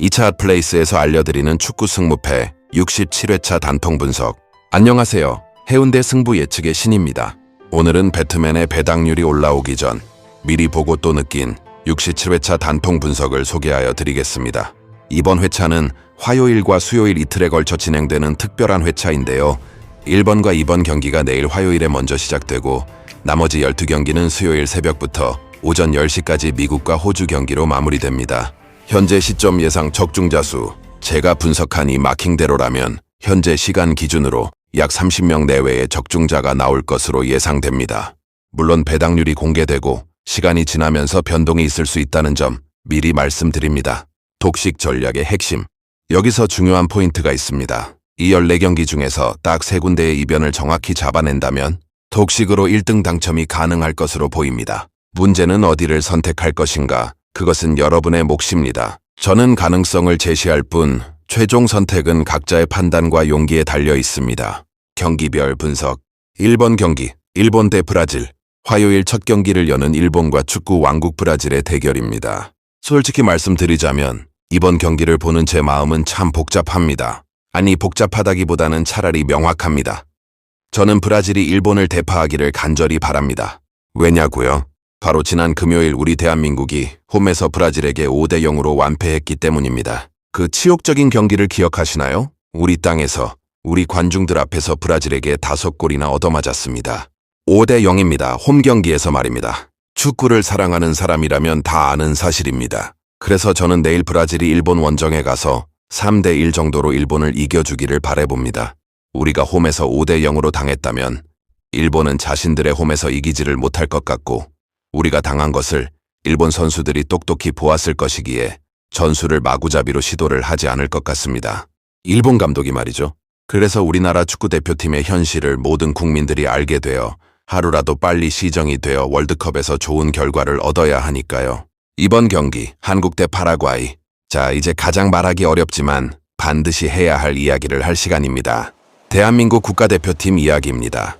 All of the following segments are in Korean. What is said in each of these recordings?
2차 플레이스에서 알려드리는 축구 승무패 67회차 단통 분석. 안녕하세요. 해운대 승부 예측의 신입니다. 오늘은 배트맨의 배당률이 올라오기 전 미리 보고 또 느낀 67회차 단통 분석을 소개하여 드리겠습니다. 이번 회차는 화요일과 수요일 이틀에 걸쳐 진행되는 특별한 회차인데요. 1번과 2번 경기가 내일 화요일에 먼저 시작되고 나머지 12경기는 수요일 새벽부터 오전 10시까지 미국과 호주 경기로 마무리됩니다. 현재 시점 예상 적중자 수 제가 분석한 이 마킹대로라면 현재 시간 기준으로 약 30명 내외의 적중자가 나올 것으로 예상됩니다. 물론 배당률이 공개되고 시간이 지나면서 변동이 있을 수 있다는 점 미리 말씀드립니다. 독식 전략의 핵심. 여기서 중요한 포인트가 있습니다. 이 14경기 중에서 딱세 군데의 이변을 정확히 잡아낸다면 독식으로 1등 당첨이 가능할 것으로 보입니다. 문제는 어디를 선택할 것인가? 그것은 여러분의 몫입니다. 저는 가능성을 제시할 뿐 최종 선택은 각자의 판단과 용기에 달려 있습니다. 경기별 분석 1번 경기 일본 대 브라질 화요일 첫 경기를 여는 일본과 축구 왕국 브라질의 대결입니다. 솔직히 말씀드리자면 이번 경기를 보는 제 마음은 참 복잡합니다. 아니 복잡하다기보다는 차라리 명확합니다. 저는 브라질이 일본을 대파하기를 간절히 바랍니다. 왜냐고요? 바로 지난 금요일 우리 대한민국이 홈에서 브라질에게 5대 0으로 완패했기 때문입니다. 그 치욕적인 경기를 기억하시나요? 우리 땅에서 우리 관중들 앞에서 브라질에게 다섯 골이나 얻어맞았습니다. 5대 0입니다. 홈 경기에서 말입니다. 축구를 사랑하는 사람이라면 다 아는 사실입니다. 그래서 저는 내일 브라질이 일본 원정에 가서 3대 1 정도로 일본을 이겨주기를 바래봅니다. 우리가 홈에서 5대 0으로 당했다면 일본은 자신들의 홈에서 이기지를 못할 것 같고 우리가 당한 것을 일본 선수들이 똑똑히 보았을 것이기에 전술을 마구잡이로 시도를 하지 않을 것 같습니다. 일본 감독이 말이죠. 그래서 우리나라 축구대표팀의 현실을 모든 국민들이 알게 되어 하루라도 빨리 시정이 되어 월드컵에서 좋은 결과를 얻어야 하니까요. 이번 경기 한국 대 파라과이. 자, 이제 가장 말하기 어렵지만 반드시 해야 할 이야기를 할 시간입니다. 대한민국 국가대표팀 이야기입니다.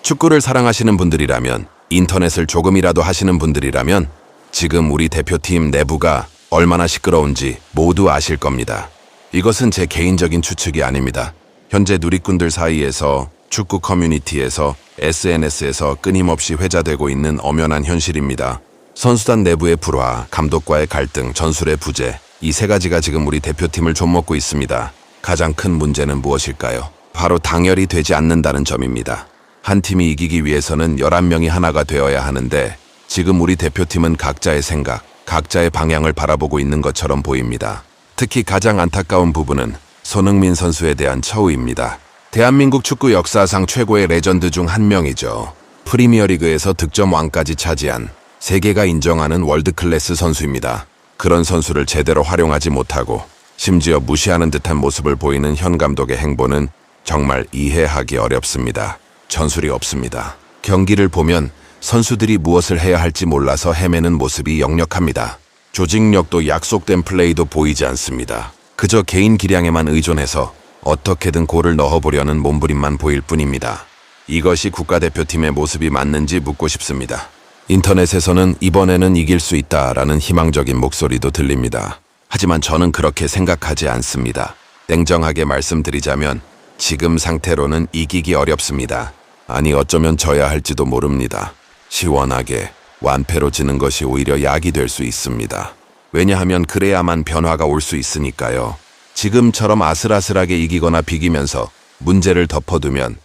축구를 사랑하시는 분들이라면 인터넷을 조금이라도 하시는 분들이라면 지금 우리 대표팀 내부가 얼마나 시끄러운지 모두 아실 겁니다. 이것은 제 개인적인 추측이 아닙니다. 현재 누리꾼들 사이에서 축구 커뮤니티에서 SNS에서 끊임없이 회자되고 있는 엄연한 현실입니다. 선수단 내부의 불화, 감독과의 갈등, 전술의 부재, 이 세 가지가 지금 우리 대표팀을 좀먹고 있습니다. 가장 큰 문제는 무엇일까요? 바로 당열이 되지 않는다는 점입니다. 한 팀이 이기기 위해서는 11명이 하나가 되어야 하는데 지금 우리 대표팀은 각자의 생각, 각자의 방향을 바라보고 있는 것처럼 보입니다. 특히 가장 안타까운 부분은 손흥민 선수에 대한 처우입니다. 대한민국 축구 역사상 최고의 레전드 중 한 명이죠. 프리미어리그에서 득점 왕까지 차지한 세계가 인정하는 월드클래스 선수입니다. 그런 선수를 제대로 활용하지 못하고 심지어 무시하는 듯한 모습을 보이는 현 감독의 행보는 정말 이해하기 어렵습니다. 전술이 없습니다. 경기를 보면 선수들이 무엇을 해야 할지 몰라서 헤매는 모습이 역력합니다. 조직력도 약속된 플레이도 보이지 않습니다. 그저 개인 기량에만 의존해서 어떻게든 골을 넣어보려는 몸부림만 보일 뿐입니다. 이것이 국가대표팀의 모습이 맞는지 묻고 싶습니다. 인터넷에서는 이번에는 이길 수 있다라는 희망적인 목소리도 들립니다. 하지만 저는 그렇게 생각하지 않습니다. 냉정하게 말씀드리자면 지금 상태로는 이기기 어렵습니다. 아니 어쩌면 져야 할지도 모릅니다. 시원하게 완패로 지는 것이 오히려 약이 될 수 있습니다. 왜냐하면 그래야만 변화가 올 수 있으니까요. 지금처럼 아슬아슬하게 이기거나 비기면서 문제를 덮어두면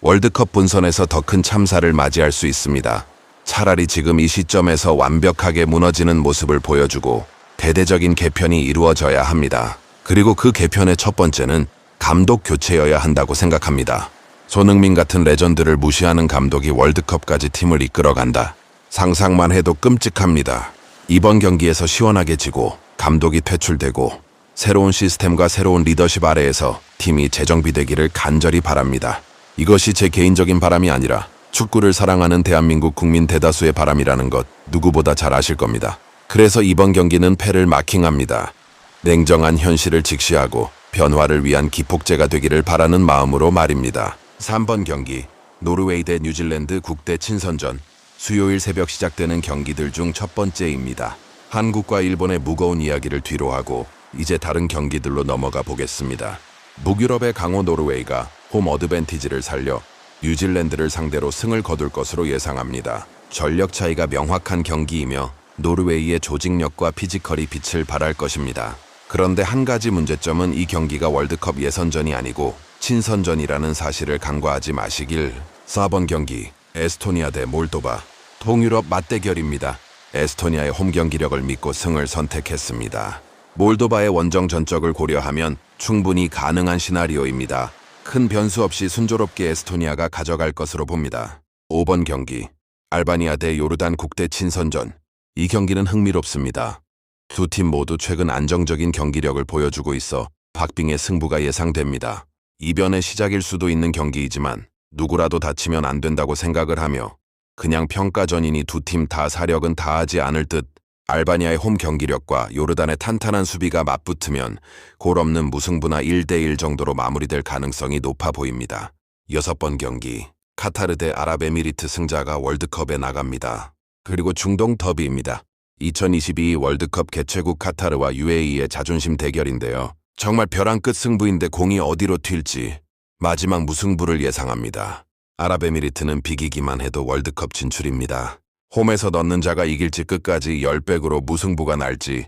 월드컵 본선에서 더 큰 참사를 맞이할 수 있습니다. 차라리 지금 이 시점에서 완벽하게 무너지는 모습을 보여주고 대대적인 개편이 이루어져야 합니다. 그리고 그 개편의 첫 번째는 감독 교체여야 한다고 생각합니다. 손흥민 같은 레전드를 무시하는 감독이 월드컵까지 팀을 이끌어간다. 상상만 해도 끔찍합니다. 이번 경기에서 시원하게 지고 감독이 퇴출되고 새로운 시스템과 새로운 리더십 아래에서 팀이 재정비되기를 간절히 바랍니다. 이것이 제 개인적인 바람이 아니라 축구를 사랑하는 대한민국 국민 대다수의 바람이라는 것 누구보다 잘 아실 겁니다. 그래서 이번 경기는 패를 마킹합니다. 냉정한 현실을 직시하고 변화를 위한 기폭제가 되기를 바라는 마음으로 말입니다. 3번 경기 노르웨이 대 뉴질랜드 국대 친선전 수요일 새벽 시작되는 경기들 중 첫 번째입니다. 한국과 일본의 무거운 이야기를 뒤로하고 이제 다른 경기들로 넘어가 보겠습니다. 북유럽의 강호 노르웨이가 홈 어드밴티지를 살려 뉴질랜드를 상대로 승을 거둘 것으로 예상합니다. 전력 차이가 명확한 경기이며 노르웨이의 조직력과 피지컬이 빛을 발할 것입니다. 그런데 한 가지 문제점은 이 경기가 월드컵 예선전이 아니고 친선전이라는 사실을 간과하지 마시길. 4번 경기 에스토니아 대 몰도바 동유럽 맞대결입니다. 에스토니아의 홈 경기력을 믿고 승을 선택했습니다. 몰도바의 원정 전적을 고려하면 충분히 가능한 시나리오입니다. 큰 변수 없이 순조롭게 에스토니아가 가져갈 것으로 봅니다. 5번 경기 알바니아 대 요르단 국대 친선전 이 경기는 흥미롭습니다. 두 팀 모두 최근 안정적인 경기력을 보여주고 있어 박빙의 승부가 예상됩니다. 이변의 시작일 수도 있는 경기이지만 누구라도 다치면 안 된다고 생각을 하며 그냥 평가전이니 두 팀 다 사력은 다하지 않을 듯 알바니아의 홈 경기력과 요르단의 탄탄한 수비가 맞붙으면 골 없는 무승부나 1대1 정도로 마무리될 가능성이 높아 보입니다. 여섯 번 경기 카타르 대 아랍에미리트 승자가 월드컵에 나갑니다. 그리고 중동 더비입니다. 2022 월드컵 개최국 카타르와 UAE의 자존심 대결인데요. 정말 벼랑 끝 승부인데 공이 어디로 튈지 마지막 무승부를 예상합니다. 아랍에미리트는 비기기만 해도 월드컵 진출입니다. 홈에서 넣는 자가 이길지 끝까지 10백으로 무승부가 날지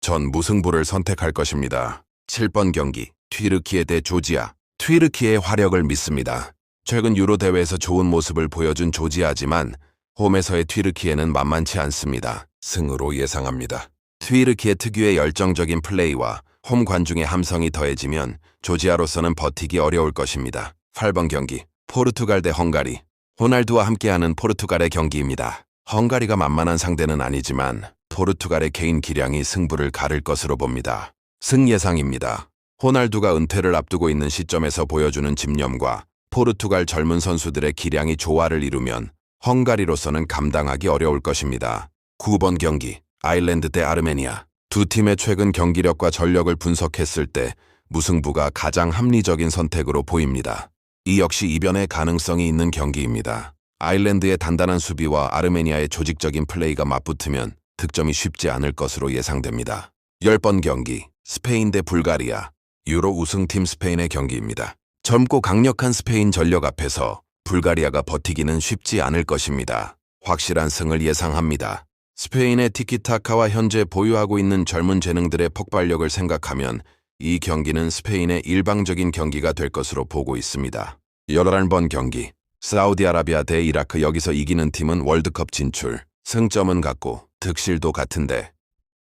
전 무승부를 선택할 것입니다. 7번 경기 튀르키예 대 조지아 튀르키예의 화력을 믿습니다. 최근 유로 대회에서 좋은 모습을 보여준 조지아지만 홈에서의 튀르키예는 만만치 않습니다. 승으로 예상합니다. 튀르키예 특유의 열정적인 플레이와 홈 관중의 함성이 더해지면 조지아로서는 버티기 어려울 것입니다. 8번 경기 포르투갈 대 헝가리 호날두와 함께하는 포르투갈의 경기입니다. 헝가리가 만만한 상대는 아니지만 포르투갈의 개인 기량이 승부를 가를 것으로 봅니다. 승 예상입니다. 호날두가 은퇴를 앞두고 있는 시점에서 보여주는 집념과 포르투갈 젊은 선수들의 기량이 조화를 이루면 헝가리로서는 감당하기 어려울 것입니다. 9번 경기 아일랜드 대 아르메니아 두 팀의 최근 경기력과 전력을 분석했을 때 무승부가 가장 합리적인 선택으로 보입니다. 이 역시 이변의 가능성이 있는 경기입니다. 아일랜드의 단단한 수비와 아르메니아의 조직적인 플레이가 맞붙으면 득점이 쉽지 않을 것으로 예상됩니다. 10번 경기 스페인 대 불가리아 유로 우승팀 스페인의 경기입니다. 젊고 강력한 스페인 전력 앞에서 불가리아가 버티기는 쉽지 않을 것입니다. 확실한 승을 예상합니다. 스페인의 티키타카와 현재 보유하고 있는 젊은 재능들의 폭발력을 생각하면 이 경기는 스페인의 일방적인 경기가 될 것으로 보고 있습니다. 11번 경기 사우디아라비아 대 이라크 여기서 이기는 팀은 월드컵 진출 승점은 같고 득실도 같은데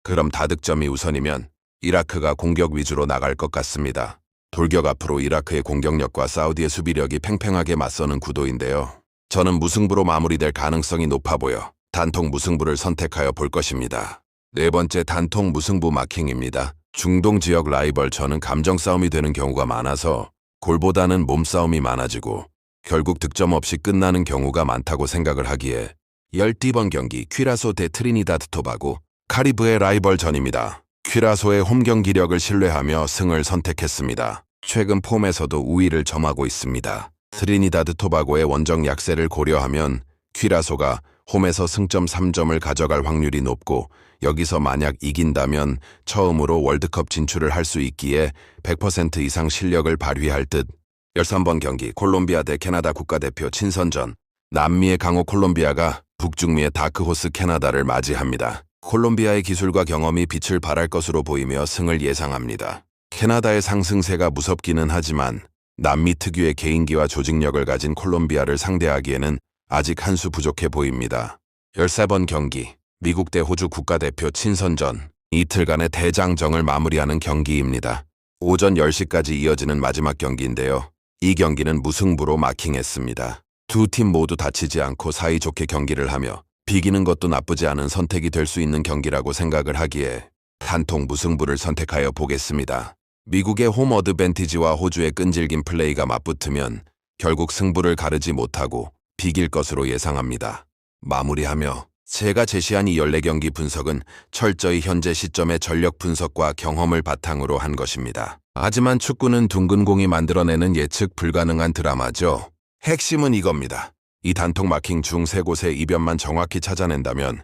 그럼 다득점이 우선이면 이라크가 공격 위주로 나갈 것 같습니다. 돌격 앞으로 이라크의 공격력과 사우디의 수비력이 팽팽하게 맞서는 구도인데요. 저는 무승부로 마무리될 가능성이 높아 보여 단통 무승부를 선택하여 볼 것입니다. 네 번째 단통 무승부 마킹입니다. 중동 지역 라이벌 저는 감정 싸움이 되는 경우가 많아서 골보다는 몸싸움이 많아지고 결국 득점 없이 끝나는 경우가 많다고 생각을 하기에 12번 경기 퀴라소 대 트리니다드 토바고 카리브의 라이벌 전입니다. 퀴라소의 홈 경기력을 신뢰하며 승을 선택했습니다. 최근 폼에서도 우위를 점하고 있습니다. 트리니다드 토바고의 원정 약세를 고려하면 퀴라소가 홈에서 승점 3점을 가져갈 확률이 높고 여기서 만약 이긴다면 처음으로 월드컵 진출을 할 수 있기에 100% 이상 실력을 발휘할 듯 13번 경기 콜롬비아 대 캐나다 국가대표 친선전 남미의 강호 콜롬비아가 북중미의 다크호스 캐나다를 맞이합니다. 콜롬비아의 기술과 경험이 빛을 발할 것으로 보이며 승을 예상합니다. 캐나다의 상승세가 무섭기는 하지만 남미 특유의 개인기와 조직력을 가진 콜롬비아를 상대하기에는 아직 한 수 부족해 보입니다. 13번 경기 미국 대 호주 국가대표 친선전 이틀간의 대장정을 마무리하는 경기입니다. 오전 10시까지 이어지는 마지막 경기인데요. 이 경기는 무승부로 마킹했습니다. 두 팀 모두 다치지 않고 사이좋게 경기를 하며 비기는 것도 나쁘지 않은 선택이 될 수 있는 경기라고 생각을 하기에 단통 무승부를 선택하여 보겠습니다. 미국의 홈 어드밴티지와 호주의 끈질긴 플레이가 맞붙으면 결국 승부를 가르지 못하고 비길 것으로 예상합니다. 마무리하며 제가 제시한 이 14경기 분석은 철저히 현재 시점의 전력 분석과 경험을 바탕으로 한 것입니다. 하지만 축구는 둥근 공이 만들어내는 예측 불가능한 드라마죠. 핵심은 이겁니다. 이 단통 마킹 중 세 곳의 이변만 정확히 찾아낸다면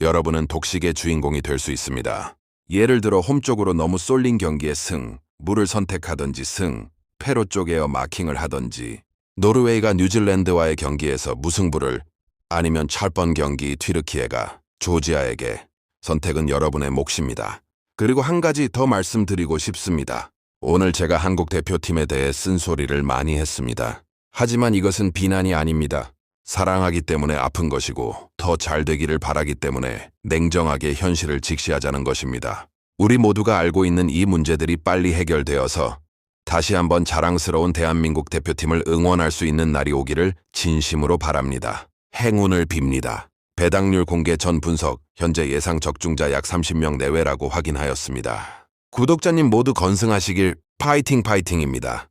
여러분은 독식의 주인공이 될 수 있습니다. 예를 들어 홈 쪽으로 너무 쏠린 경기에 승, 물을 선택하든지 승, 패로 쪼개어 마킹을 하든지 노르웨이가 뉴질랜드와의 경기에서 무승부를 아니면 찰번 경기 튀르키예가 조지아에게 선택은 여러분의 몫입니다. 그리고 한 가지 더 말씀드리고 싶습니다. 오늘 제가 한국 대표팀에 대해 쓴소리를 많이 했습니다. 하지만 이것은 비난이 아닙니다. 사랑하기 때문에 아픈 것이고 더 잘 되기를 바라기 때문에 냉정하게 현실을 직시하자는 것입니다. 우리 모두가 알고 있는 이 문제들이 빨리 해결되어서 다시 한번 자랑스러운 대한민국 대표팀을 응원할 수 있는 날이 오기를 진심으로 바랍니다. 행운을 빕니다. 배당률 공개 전 분석, 현재 예상 적중자 약 30명 내외라고 확인하였습니다. 구독자님 모두 건승하시길 파이팅 파이팅입니다.